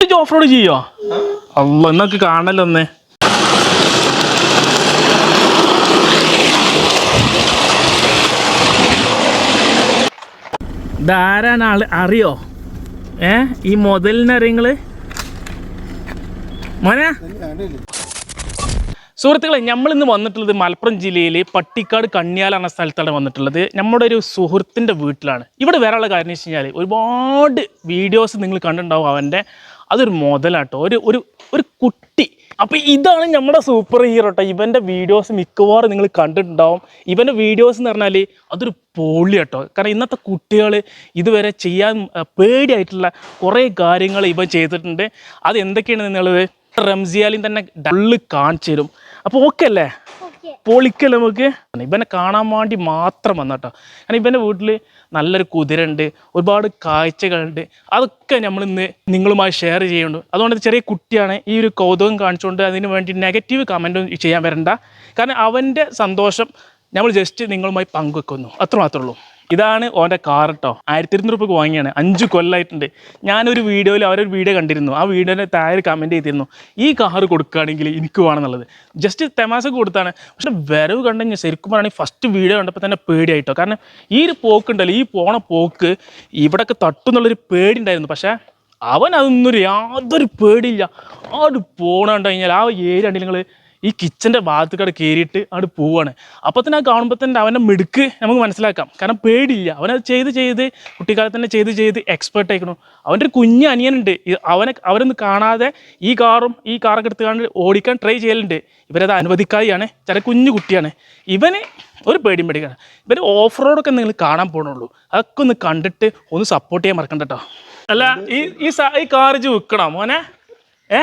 Off road ചെയ്യോ? അല്ല എന്നൊക്കെ കാണലൊന്നേ ഇതാരാണ് ആൾ? അറിയോ? ഏ? ഈ മുതലിന് അറിയങ്ങൾ? മോനാ? സുഹൃത്തുക്കളെ നമ്മളിന്ന് വന്നിട്ടുള്ളത് മലപ്പുറം ജില്ലയിലെ പട്ടിക്കാട് കണ്യാല എന്ന സ്ഥലത്താണ് വന്നിട്ടുള്ളത്. നമ്മുടെ ഒരു സുഹൃത്തിന്റെ വീട്ടിലാണ്. ഇവിടെ വരാനുള്ള കാര്യം എന്ന് വെച്ച് കഴിഞ്ഞാൽ ഒരുപാട് വീഡിയോസ് നിങ്ങൾ കണ്ടിട്ടുണ്ടാവും അവന്റെ അതൊരു മുതലാട്ടോ. ഒരു ഒരു ഒരു കുട്ടി. അപ്പോൾ ഇതാണ് നമ്മുടെ സൂപ്പർ ഹീറോ കേട്ടോ ഇവന്റെ വീഡിയോസ് മിക്കവാറും നിങ്ങൾ കണ്ടിട്ടുണ്ടാവും. ഇവന്റെ വീഡിയോസ് എന്ന് പറഞ്ഞാൽ അതൊരു പൊളി കേട്ടോ കാരണം ഇന്നത്തെ കുട്ടികൾ ഇതുവരെ ചെയ്യാൻ പേടിയായിട്ടുള്ള കുറേ കാര്യങ്ങൾ ഇവൻ ചെയ്തിട്ടുണ്ട്. അത് എന്തൊക്കെയാണ് എന്നുള്ളത് റംസിയാലിൻ തന്നെ ഡള്ള് കാണിച്ചു തരും. അപ്പോൾ ഓക്കെ അല്ലേ? പൊളിക്കല്ലേ നമുക്ക്. ഇവനെ കാണാൻ വേണ്ടി മാത്രം വന്നട്ടോ. കാരണം ഇവന്റെ വീട്ടിൽ നല്ലൊരു കുതിര ഉണ്ട് ഒരുപാട് കാഴ്ചകളുണ്ട്. അതൊക്കെ നമ്മൾ ഇന്ന് നിങ്ങളുമായി ഷെയർ ചെയ്യുന്നുണ്ട്. അതുകൊണ്ട് ചെറിയ കുട്ടിയാണ്. ഈ ഒരു കൗതുകം കാണിച്ചുകൊണ്ട് അതിന് വേണ്ടി നെഗറ്റീവ് കമന്റും ചെയ്യാൻ വരണ്ട. കാരണം അവന്റെ സന്തോഷം നമ്മൾ ജസ്റ്റ് നിങ്ങളുമായി പങ്കുവെക്കുന്നു. അത്ര മാത്രമേ ഉള്ളൂ. ഇതാണ് ഓന്റെ കാർ കേട്ടോ ആയിരത്തി ഇരുന്നൂറ് രൂപയ്ക്ക് വാങ്ങിയാണ്. അഞ്ച് കൊല്ലമായിട്ടുണ്ട് ഞാനൊരു വീഡിയോയിൽ അവരൊരു വീഡിയോ കണ്ടിരുന്നു. ആ വീഡിയോന്റെ താഴെ കമന്റ് ചെയ്തിരുന്നു. ഈ കാർ കൊടുക്കുകയാണെങ്കിൽ എനിക്ക് വേണമെന്നുള്ളത്. ജസ്റ്റ് തെമാസ കൊടുത്താണ്. പക്ഷെ വരവ് കണ്ടെങ്കിൽ ശരിക്കും പറയുകയാണെങ്കിൽ ഫസ്റ്റ് വീഡിയോ കണ്ടപ്പോൾ തന്നെ പേടിയായിട്ടോ. കാരണം ഈ ഒരു പോക്കുണ്ടല്ലോ ഈ പോണ പോക്ക് ഇവിടെയൊക്കെ തട്ടുന്നുള്ളൊരു പേടി ഉണ്ടായിരുന്നു. പക്ഷേ അവൻ അതൊന്നും യാതൊരു പേടിയില്ല. ആ ഒരു പോണ കണ്ടു കഴിഞ്ഞാൽ ആ ഏരിയ ഉണ്ടെങ്കിൽ നിങ്ങൾ ഈ കിച്ചന്റെ ഭാഗത്തേക്കടെ കയറിയിട്ട് അവിടെ പോവാണ്. അപ്പോൾ തന്നെ കാണുമ്പോൾ തന്നെ അവന്റെ മിടുക്ക് നമുക്ക് മനസ്സിലാക്കാം. കാരണം പേടിയില്ല. അവനത് ചെയ്ത് ചെയ്ത് കുട്ടിക്കാലത്ത് തന്നെ ചെയ്ത് ചെയ്ത് എക്സ്പേർട്ട് ആയിക്കണു. അവന്റെ ഒരു കുഞ്ഞ് അനിയനുണ്ട്. അവനെ അവരൊന്ന് കാണാതെ ഈ കാറും ഈ കാറൊക്കെ എടുത്തുകൊണ്ട് ഓടിക്കാൻ ട്രൈ ചെയ്യലുണ്ട്. ഇവരത് അനുവദിക്കാതെയാണ്. ചില കുഞ്ഞു കുട്ടിയാണ്. ഇവന് ഒരു പേടിയും പേടിക്കാണ് ഇവർ ഓഫ് റോഡൊക്കെ നിങ്ങൾ കാണാൻ പോകണുള്ളൂ അതൊക്കെ ഒന്ന് കണ്ടിട്ട് ഒന്ന് സപ്പോർട്ട് ചെയ്യാൻ മറക്കണ്ട കേട്ടോ അല്ല ഈ ഈ സ- വിൽക്കണം കാർ ഇജ് വിൽക്കണോ മോനെ? ഏ?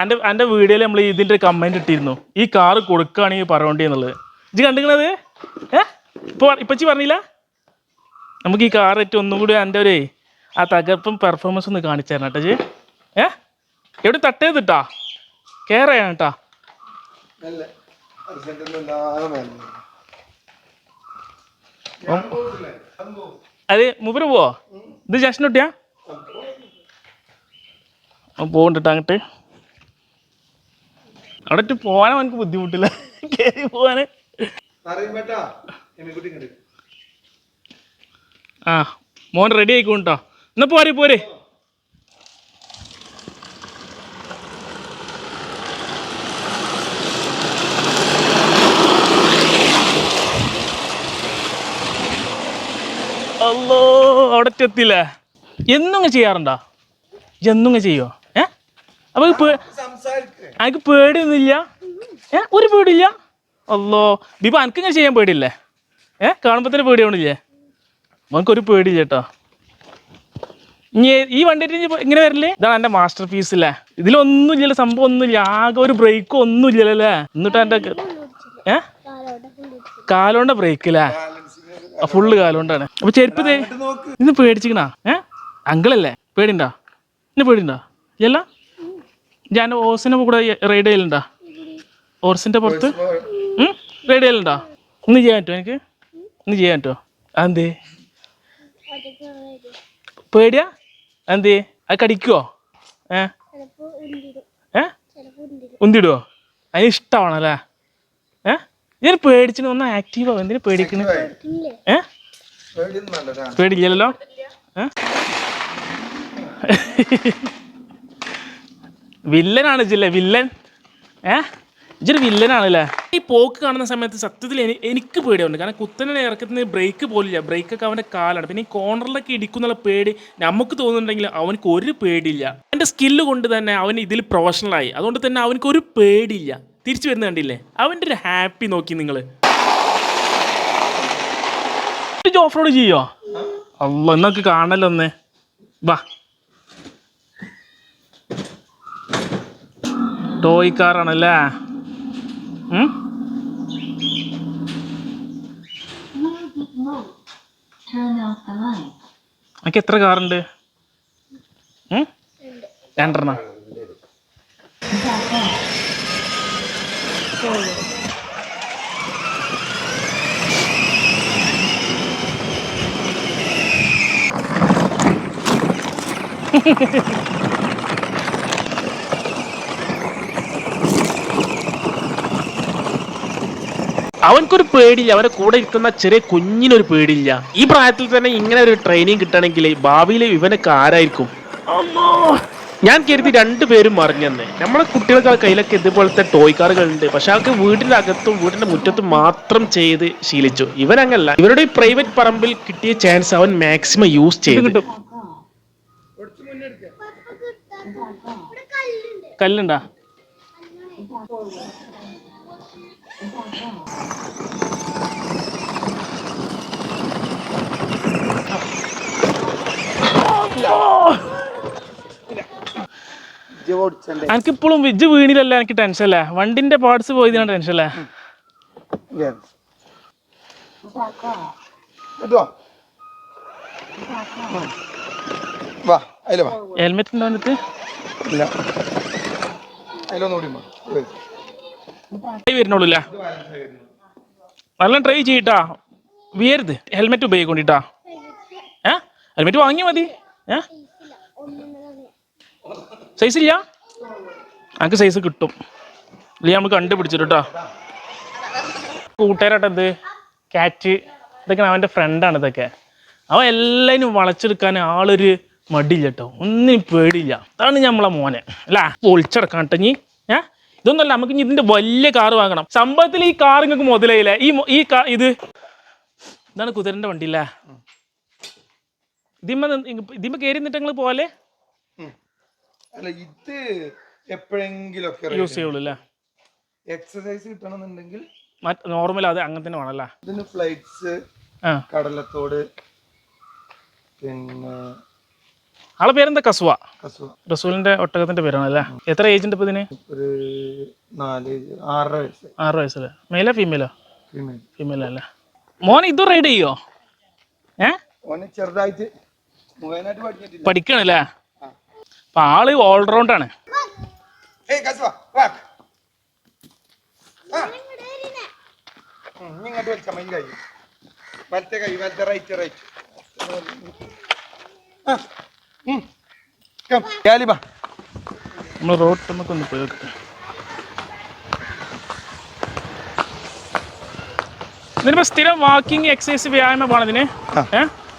എന്റെ എന്റെ വീഡിയോയിൽ നമ്മൾ ഇതിന്റെ കമന്റ് ഇട്ടിരുന്നു. ഈ കാറ് കൊടുക്കുകയാണെങ്കിൽ പറയണ്ടേ എന്നുള്ളത്. ഇജ് കണ്ടിരിക്കണത്? ഏ? ഇപ്പോൾ ഇപ്പച്ചി പറഞ്ഞില്ല? നമുക്ക് ഈ കാർ ഏറ്റവും ഒന്നും കൂടി എന്റെ ഒരു ആ തകർപ്പും പെർഫോമൻസ് ഒന്ന് കാണിച്ചു തരണം കേട്ടോ ജി ഏ? എവിടെ തട്ടേത് ഇട്ടാ കെയർ ചെയ്യണം കേട്ടാ. അത് മുബര് പോവോ? ഇത് ജസ്റ്റ് കുട്ടിയാ? പോകണ്ടിട്ട് അങ്ങോട്ട്. അവിടെ പോവാനും പോകാൻ എനിക്ക് ബുദ്ധിമുട്ടില്ല. കയറി പോവാന്. ആ മോൻ റെഡി ആയിക്കോട്ടോ എന്നാ പോരെ പോരെ. അല്ലോ അവിടെ എത്തിയില്ലേ എന്നും ചെയ്യാറുണ്ടോ? എന്നും ചെയ്യോ അപ്പൊ അനക്ക് പേടിയൊന്നുമില്ല? ഏ ഒരു പേടിയില്ല? അല്ലോ ദീപ അനക്ക് ഇങ്ങനെ ചെയ്യാൻ പേടിയില്ലേ? ഏ കാണുമ്പോ തന്നെ പേടിയാവണില്ലേ? മോനക്കൊരു പേടിയില്ല കേട്ടോ. ഇനി ഈ വണ്ടിയിട്ട് ഇങ്ങനെ വരില്ലേ ഇതാണ് എന്റെ മാസ്റ്റർ പീസ് അല്ലേ ഇതിലൊന്നും ഇല്ല സംഭവം ഒന്നുമില്ല. ആകെ ഒരു ബ്രേക്കും ഒന്നും ഇല്ലല്ലോ അല്ലേ? എന്നിട്ട് എന്റെ ഏ? കാലോണ്ട ബ്രേക്ക് അല്ലേ ഫുള്ള് കാലോണ്ടാണ്. അപ്പൊ ചെരുപ്പ് ഇന്ന് പേടിച്ചിക്കണാ? ഏ? അങ്കിളല്ലേ? പേടിണ്ടോ ഇന്ന് പേടിണ്ടോ ഇല്ല? ഞാൻ ഓസിന്റെ കൂടെ റൈഡ് ചെയ്യലുണ്ടാ? ഓർസിന്റെ പുറത്ത്? റൈഡ് ചെയ്യലുണ്ടാ? ഇന്ന് ചെയ്യാൻ പറ്റുമോ എനിക്ക്? ഇന്ന് ചെയ്യാൻ പറ്റുമോ അതെന്തേ? പേടിയാ? എന്തേ അത് കടിക്കുവോ? ഏ? ഏ? ഉന്തിടുവോ? അതിന് ഇഷ്ടമാണല്ലേ ഏ? ഇതിന് പേടിച്ചിട്ട് ഒന്ന് ആക്റ്റീവ് ആവും. എന്തിനു പേടിക്കണ? ഏ? പേടിയില്ലല്ലോ. ഏ? വില്ലനാണ് ജില്ല വില്ലൻ. ഏ? ഇജൊരു വില്ലനാണല്ലേ? ഈ പോക്ക് കാണുന്ന സമയത്ത് സത്യത്തിൽ എനിക്ക് പേടിയുണ്ട്. കാരണം കുത്തനെ ഇറക്കത്തിന് ബ്രേക്ക് പോലില്ല. ബ്രേക്കൊക്കെ അവന്റെ കാലാണ്. പിന്നെ ഈ കോർണറിലൊക്കെ ഇടിക്കുന്നുള്ള പേടി നമുക്ക് തോന്നുന്നുണ്ടെങ്കിൽ അവനക്ക് ഒരു പേടിയില്ല. അവന്റെ സ്കില്ല് കൊണ്ട് തന്നെ അവൻ ഇതിൽ പ്രൊഫഷണലായി അതുകൊണ്ട് തന്നെ അവനക്ക് ഒരു പേടിയില്ല. തിരിച്ചു വരുന്ന കണ്ടില്ലേ? അവന്റെ ഒരു ഹാപ്പി നോക്കി നിങ്ങൾ ഓഫ് റോഡ് ചെയ്യോ? അല്ല എന്നൊക്കെ കാണല്ലോ ഒന്ന് വാ. ടോയ് കാറാണല്ലേ എനിക്ക് എത്ര കാറുണ്ട് രണ്ടെണ്ണ രണ്ടെണ്ണം. അവൻക്കൊരു പേടിയില്ല. അവന്റെ കൂടെ ഇരിക്കുന്ന ചെറിയ കുഞ്ഞിനൊരു പേടിയില്ല. ഈ പ്രായത്തിൽ തന്നെ ഇങ്ങനെ ഒരു ട്രെയിനിങ് കിട്ടണമെങ്കിൽ ഭാവിയിൽ ഇവനൊക്കെ ആരായിരിക്കും? അമ്മോ. ഞാൻ കരുതി രണ്ടുപേരും മറിഞ്ഞെന്ന് നമ്മളെ കുട്ടികൾക്ക് കയ്യിലൊക്കെ ഇതുപോലത്തെ ടോയ് കാറുകളുണ്ട് പക്ഷെ അവർക്ക് വീടിന്റെ അകത്തും വീടിന്റെ മുറ്റത്തും മാത്രം ചെയ്ത് ശീലിച്ചു. ഇവനങ്ങല്ല ഇവരുടെ ഈ പ്രൈവറ്റ് പറമ്പിൽ കിട്ടിയ ചാൻസ് അവൻ മാക്സിമം യൂസ് ചെയ്തു. കല്ലുണ്ടാ? എനിക്കിപ്പോഴും വിജ് വീണില്ല എനിക്ക് ടെൻഷൻ അല്ലേ വണ്ടിന്റെ പാർട്സ് പോയതിനാണ് ടെൻഷൻ അല്ലേ ഹെൽമെറ്റ് ഉണ്ടോ എന്നിട്ട്? ഇല്ല. അതിലൊന്നുകൂടി ട്രൈ വരുന്നുള്ളൂ നല്ല ട്രൈ ചെയ്യട്ടാ. വീയരുത്. ഹെൽമെറ്റ് ഉപയോഗിക്കൊണ്ടിട്ടാ. ഏ? ഹെൽമെറ്റ് വാങ്ങി മതി. ഏ? സൈസ് ഇല്ല? നമുക്ക് സൈസ് കിട്ടും. ഇല്ല നമ്മൾ കണ്ടുപിടിച്ചിട്ടോ കൂട്ടുകാരായിട്ട് എന്ത് കാറ്റ് ഇതൊക്കെ അവന്റെ ഫ്രണ്ടാണ് ഇതൊക്കെ. അവൻ എല്ലാവരും വളച്ചെടുക്കാൻ ആളൊരു മടിയില്ല കേട്ടോ. ഒന്നിനും പേടിയില്ല. അതാണ് നമ്മളെ മോനെ. അല്ല? പൊളിച്ചെടുക്കാൻ കേട്ടോ. നീ ഇതൊന്നല്ല നമുക്ക് ഇനി ഇതിന്റെ വലിയ കാറ് വാങ്ങണം. സംഭവത്തിൽ ഈ കാർ നിങ്ങൾക്ക് മുതലായില്ലേ? ഈ ഈ കാ ഇത്. ഇതാണ് കുതിരന്റെ വണ്ടി അല്ലേ ഇതിമ്മ ഇതിമ്മ കയറി നിന്നിട്ട് നിങ്ങൾ പോലെ അല്ല ഇത് എപ്പോഴെങ്കിലും യൂസ് ചെയ്യുള്ളൂ അല്ലേ എക്സസൈസ് കിട്ടണമെന്നുണ്ടെങ്കിൽ നോർമൽ അത് അങ്ങനെ തന്നെ വേണമല്ലേ ഇതിന് ഫ്ലൈറ്റ്സ് കടലത്തോട് പിന്നെ ആളെ പേരെന്താ? കസുവ. റസൂലിന്റെ ഒട്ടകത്തിന്റെ പേരാണ് അല്ലേ? എത്ര ഏജ് ഉണ്ട് ഇപ്പൊ ഇതിന് ഒരു നാല് ആറര വയസ്സ്. ആറ് വയസ്സല്ലേ? മെയിലോ ഫീമെയിലോ ഫീമെയിൽ അല്ലേ? മോൻ ഇതും റൈഡ് ചെയ്യോ? ഏ? ഓന് ചെറുതായിട്ട് പഠിക്കണല്ലേ അപ്പൊ ആൾ ഓൾറൗണ്ട് ആണ്. ഇങ്ങോട്ട് വലിച്ചാ മതി കൈ വലത്തെ കൈ വലത്തെ റൈറ്റ് റൈറ്റ് കാലിബാ നമ്മൾ റോഡ് നമുക്ക് ഒന്ന് പോയി ഇതിനിപ്പോ സ്ഥിരം വാക്കിംഗ് എക്സസൈസ് വ്യായാമമാണ് ഇതിന്?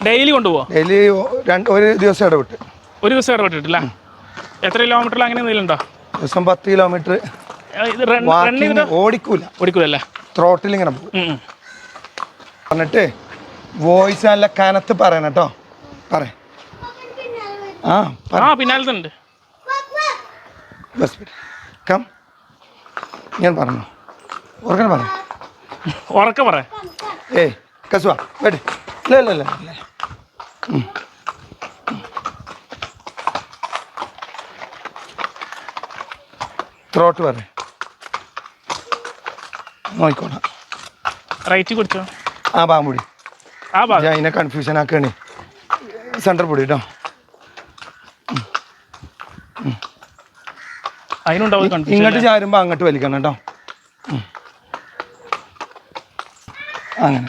ഡെയിലി കൊണ്ടുപോവാ? ഡെയിലി രണ്ട് ഒരു ദിവസം ഇടവിട്ട്. ഒരു ദിവസം ഇടപെട്ടിട്ടില്ല എത്ര കിലോമീറ്റർ അങ്ങനെ എന്തെങ്കിലും ഉണ്ടോ? ദിവസം പത്ത് കിലോമീറ്റർ ഓടിക്കൂല. ഓടിക്കൂലല്ലേ ത്രോട്ടിൽ ഇങ്ങനെ പോകും. പറഞ്ഞിട്ട് വോയിസ് നല്ല കനത്ത് പറയണം കേട്ടോ പറ ആ ആ പിന്നാലത്തെ ഉണ്ട് ബസ് കം. ഞാൻ പറഞ്ഞു. ഉറക്കണ പറ. ഉറക്കെ പറ. ഏ കസുവ വേട്ടെ ഇല്ല ഇല്ല ഇല്ല ഇല്ല. ത്രോട്ട് പറ. നോയിക്കോണം റൈറ്റ് കുടിച്ചോ ആ പാമ്പുടി ആ ഭാഗം അതിനെ കൺഫ്യൂഷൻ ആക്കണേ സെന്റർ പൊടി കേട്ടോ അതിനുണ്ടാവും കൺഫ്യൂഷൻ ഇങ്ങോട്ട് ചാരുമ്പോൾ അങ്ങോട്ട് വലിക്കണം കേട്ടോ. അങ്ങനെ.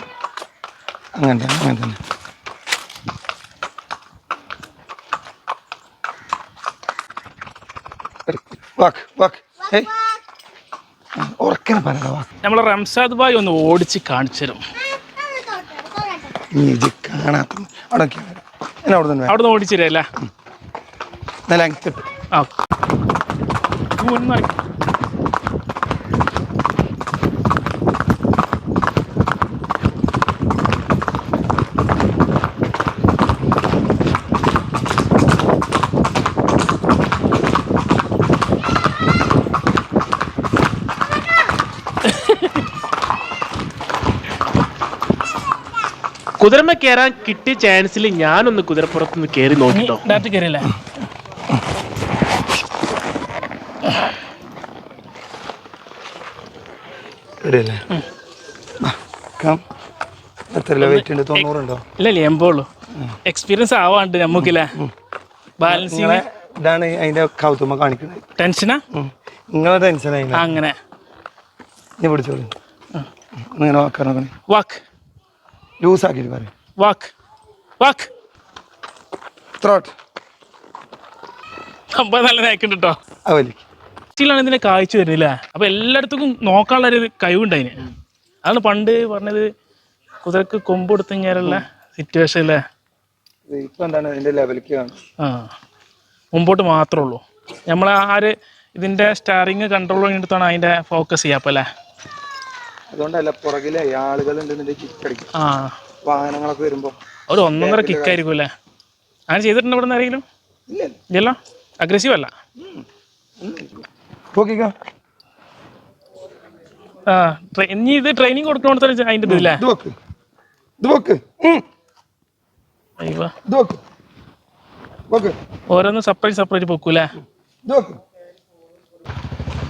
അങ്ങനെ തന്നെ അങ്ങനെ തന്നെ. വാക്ക് വാക്ക്. ഏയ്. ഉറക്കനെ പറയണ വാക്ക്. നമ്മളെ റംസാദ് ഭായ് ഒന്ന് ഓടിച്ച് കാണിച്ചു തരും. നീ ഇത് കാണാത്ത അവിടെ അവിടെ നിന്ന് അവിടെ നിന്ന് ഓടിച്ചു തരാം അല്ലേ നല്ല ആ. നടക്ക്. കുതിരമ്മ കയറാൻ കിട്ടിയ ചാൻസിൽ ഞാനൊന്ന് കുതിരപ്പുറത്തുനിന്ന് കയറി നീ നോക്കിട്ടോ കയറിയല്ലേ എത്ര വെയിറ്റ് ഉണ്ട്? തൊണ്ണൂറുണ്ടോ? ഇല്ല ഇല്ല എമ്പോളൂ എക്സ്പീരിയൻസ് ആവാണ്ട് നമുക്കില്ലേ? ബാലൻസിങ് നിങ്ങളെ ഇതാണ് അതിന്റെ കൗതുമ കാണിക്കുന്നത്. ടെൻഷനാ നിങ്ങളെ അങ്ങനെ. പിടിച്ചോളൂ. ഇങ്ങനെ വാക്ക് ലൂസ് ആക്കിയിട്ട് പറയും. വാക്ക് വാക്ക് ത്രോട്ട് നല്ല കേട്ടോ ആ വലിക്ക് ാണ് ഇതിനെ കാഴ്ച വരുന്നില്ല അപ്പൊ എല്ലായിടത്തും നോക്കാനുള്ള ഒരു കഴിവുണ്ടായിന്. അതാണ് പണ്ട് പറഞ്ഞത് കുതിരക്ക് കൊമ്പ് കൊടുത്തു കഴിഞ്ഞാലുള്ള സിറ്റുവേഷൻ അല്ലേ ഇപ്പൊ എന്താണ് ഇതിന്റെ ആ. മുമ്പോട്ട് മാത്രമേ ഉള്ളൂ. നമ്മൾ ആ ഒരു ഇതിന്റെ സ്റ്റാറിങ് കൺട്രോൾ എടുത്താണ് അതിന്റെ ഫോക്കസ് ചെയ്യാപ്പല്ലേ അതുകൊണ്ടല്ല പുറകിലെ ആളുകൾ കിക്കടിക്കും ആ. വാഹനങ്ങളൊക്കെ വരുമ്പോ ഒരു ഒന്നൊന്നര കിക്കായിരിക്കും അല്ലേ അങ്ങനെ ചെയ്തിട്ടുണ്ട് ഇവിടെ നിന്ന് ആരെങ്കിലും ഇല്ലല്ലോ? അഗ്രസീവ് അല്ല. നോക്കിക്കോ. ആ ഇനി ഇത് ട്രെയിനിങ് കൊടുക്കണോടത്ത് അതിന്റെ ഇതില്ലേ ഇത് വെക്ക്. ഇത് വെക്ക്. ഇത് വെക്ക്. വെക്ക്. ഓരോന്ന് സെപ്പറേറ്റ് സെപ്പറേറ്റ് പൊക്കൂലേ ഇത് വെക്ക്.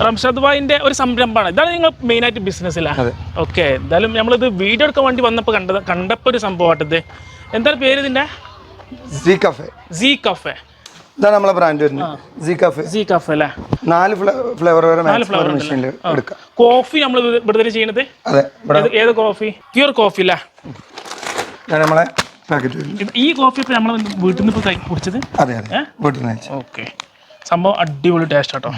റംഷാദ് ഭായിന്റെ ഒരു സംരംഭമാണ്. ഇതാണ് നിങ്ങൾ മെയിൻ ആയിട്ട് ബിസിനസ് അല്ലേ അതെ. ഓക്കെ എന്തായാലും നമ്മളിത് വീഡിയോ എടുക്കാൻ വേണ്ടി വന്നപ്പോൾ കണ്ടത് കണ്ടപ്പോൾ ഒരു സംഭവമാട്ടത്. എന്താണ് പേര് ഇതിന്റെ? Sea cafe. Sea cafe. ഇതാണ് നമ്മളെ ബ്രാൻഡ് വരുന്നത്. സി കഫ് സി കഫ് അല്ലേ? നാല് ഫ്ലേവർ വരെ നാല് ഫ്ലേവർ മെഷീനിൽ എടുക്കാം. കോഫി നമ്മൾ ഇവിടെ ചെയ്യണത് അതെ ഏത് കോഫി പ്യൂർ കോഫി അല്ലേ? നമ്മളെ പാക്കറ്റ് ഈ കോഫി ഇപ്പൊ നമ്മൾ വീട്ടിൽ നിന്ന് ഇപ്പോൾ കുടിച്ചത്? അതെ അതെ. വീട്ടിൽ നിന്ന് ഓക്കേ സംഭവം അടിപൊളി ടേസ്റ്റ് കേട്ടോ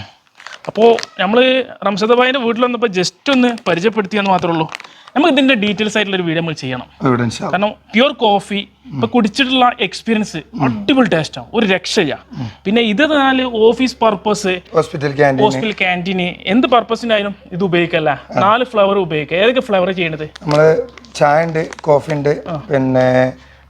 അപ്പോൾ നമ്മൾ റംസദബായിന്റെ വീട്ടിൽ വന്നപ്പോൾ ജസ്റ്റ് ഒന്ന് പരിചയപ്പെടുത്തിയെന്ന് മാത്രമേ ഉള്ളൂ. നമുക്ക് ഇതിന്റെ ഡീറ്റെയിൽസ് ആയിട്ടുള്ള ഒരു വീഡിയോ നമ്മൾ ചെയ്യണം. കാരണം പ്യുർ കോഫി ഇപ്പൊ കുടിച്ചിട്ടുള്ള എക്സ്പീരിയൻസ് അടിപൊളി ടേസ്റ്റാണ് ഒരു രക്ഷയില്ല. പിന്നെ ഇത് നാല് ഓഫീസ് പർപ്പസ് ഹോസ്പിറ്റൽ ക്യാന്റീന് എന്ത് പർപ്പസിനായാലും ഇത് ഉപയോഗിക്കല്ല നാല് ഫ്ലവർ ഉപയോഗിക്കുക ഏതൊക്കെ ഫ്ലവർ ചെയ്യണത്? നമ്മൾ ചായ ഉണ്ട് കോഫി ഉണ്ട് പിന്നെ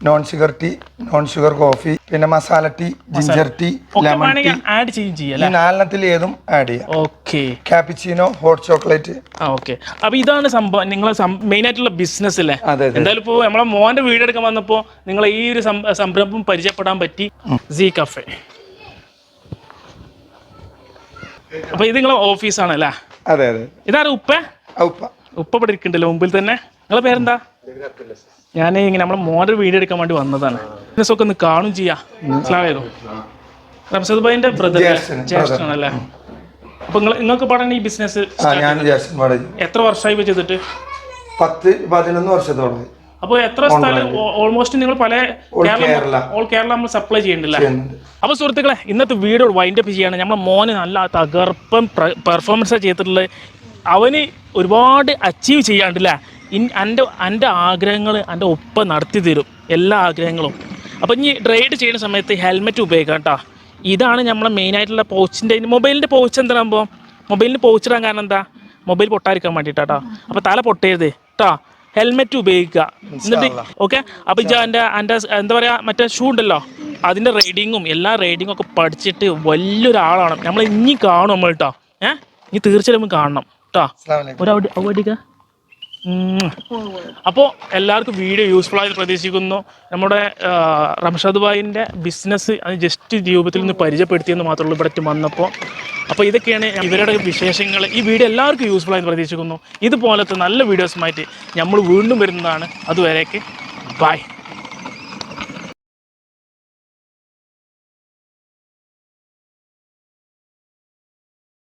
non sugar tea non sugar coffee പിന്നെ masala tea ginger tea lemon tea add ചെയ്യും ചെയ്യാം ഈ നാലെണ്ണത്തിൽ ഏതും ആഡ് ചെയ്യാം. Okay cappuccino hot chocolate okay അപ്പൊ ഇതാണ് സംഭവം നിങ്ങളെ മെയിൻ ആയിട്ടുള്ള ബിസിനസ് അല്ലേ? എന്തായാലും ഇപ്പോ നമ്മളെ മോന്റെ വീട് എടുക്കാൻ വന്നപ്പോ നിങ്ങൾ ഈ ഒരു സംരംഭം പരിചയപ്പെടാൻ പറ്റി സി കഫേ അപ്പൊ ഇത് നിങ്ങളെ ഓഫീസാണ് അല്ലേ? അതെ അതെ. ഇതാരും ഉപ്പ? ഉപ്പ. ഉപ്പ ഇവിടെ ഇരിക്കണ്ടല്ലോ മുമ്പിൽ തന്നെ. നിങ്ങളെ പേരെന്താ? ഞാൻ ഇങ്ങനെ നമ്മളെ മോഡൽ വീഡിയോ എടുക്കാൻ വേണ്ടി വന്നതാണ്. ഒക്കെ ഒന്ന് കാണും ചെയ്യാ. മനസ്സിലായോ? റംസദ് ഭായിന്റെ ബ്രദർ ജ്യേഷ്ഠൻ, ജ്യേഷ്ഠനാണല്ലേ അപ്പൊ നിങ്ങൾ നിങ്ങൾക്ക് പാടാണ് ഈ ബിസിനസ് എത്ര വർഷമായി വെച്ചിട്ട് ചെയ്തിട്ട്? പത്ത് പതിനൊന്ന് വർഷത്തോളം അപ്പോൾ എത്ര സ്ഥലം ഓൾമോസ്റ്റ് നിങ്ങൾ പല കേരള. ഓൾ കേരള നമ്മൾ സപ്ലൈ ചെയ്യണ്ടില്ല അപ്പൊ അപ്പോൾ സുഹൃത്തുക്കളെ ഇന്നത്തെ വീഡിയോ വൈൻഡ് അപ്പ് ചെയ്യാണ്. നമ്മളെ മോന് നല്ല തകർപ്പം പെർഫോമൻസ് ചെയ്തിട്ടുള്ളത്. അവന് ഒരുപാട് അച്ചീവ് ചെയ്യാണ്ടില്ല എന്റെ എന്റെ ആഗ്രഹങ്ങൾ എന്റെ ഒപ്പം നടത്തി തരും എല്ലാ ആഗ്രഹങ്ങളും. അപ്പോൾ ഇനി റൈഡ് ചെയ്യുന്ന സമയത്ത് ഹെൽമെറ്റ് ഉപയോഗിക്കാം കേട്ടോ ഇതാണ് നമ്മളെ മെയിൻ ആയിട്ടുള്ള പോച്ചിന്റെ മൊബൈലിന്റെ പൗച്ച് എന്താകുമ്പോൾ മൊബൈലിന് പോച്ചിടാൻ കാരണം എന്താ? മൊബൈൽ പൊട്ടാതിരിക്കാൻ വേണ്ടിയിട്ടാട്ടോ അപ്പോൾ തല പൊട്ടരുത് കേട്ടോ ഹെൽമെറ്റ് ഉപയോഗിക്കുക. എന്നിട്ട് ഓക്കെ? അപ്പോൾ ഇജ എന്റെ എന്റെ എന്താ പറയുക മറ്റേ ഷൂ ഉണ്ടല്ലോ? അതിന്റെ റൈഡിങ്ങും എല്ലാ റൈഡിങ്ങും ഒക്കെ പഠിച്ചിട്ട് വലിയൊരാളാണ് നമ്മൾ ഇനി കാണും നമ്മൾ കേട്ടോ ഏഹ് ഇനി തീർച്ചയായും കാണണം കേട്ടോ. ഒരു അവിടെ അവിടേക്ക് അപ്പോൾ എല്ലാവർക്കും വീഡിയോ യൂസ്ഫുൾ ആയി പ്രതീക്ഷിക്കുന്നു. നമ്മുടെ റംഷാദ് ഭായിന്റെ ബിസിനസ് അത് ജസ്റ്റ് ജീവിതത്തിൽ നിന്ന് പരിചയപ്പെടുത്തിയെന്ന് മാത്രമേ ഇവിടെ വന്നപ്പോൾ അപ്പോൾ ഇതൊക്കെയാണ് ഇവരുടെ വിശേഷങ്ങൾ ഈ വീഡിയോ എല്ലാവർക്കും യൂസ്ഫുൾ ആയി പ്രതീക്ഷിക്കുന്നു. ഇതുപോലത്തെ നല്ല വീഡിയോസുമായിട്ട് നമ്മൾ വീണ്ടും വരുന്നതാണ്. അതുവരേക്ക് ബൈ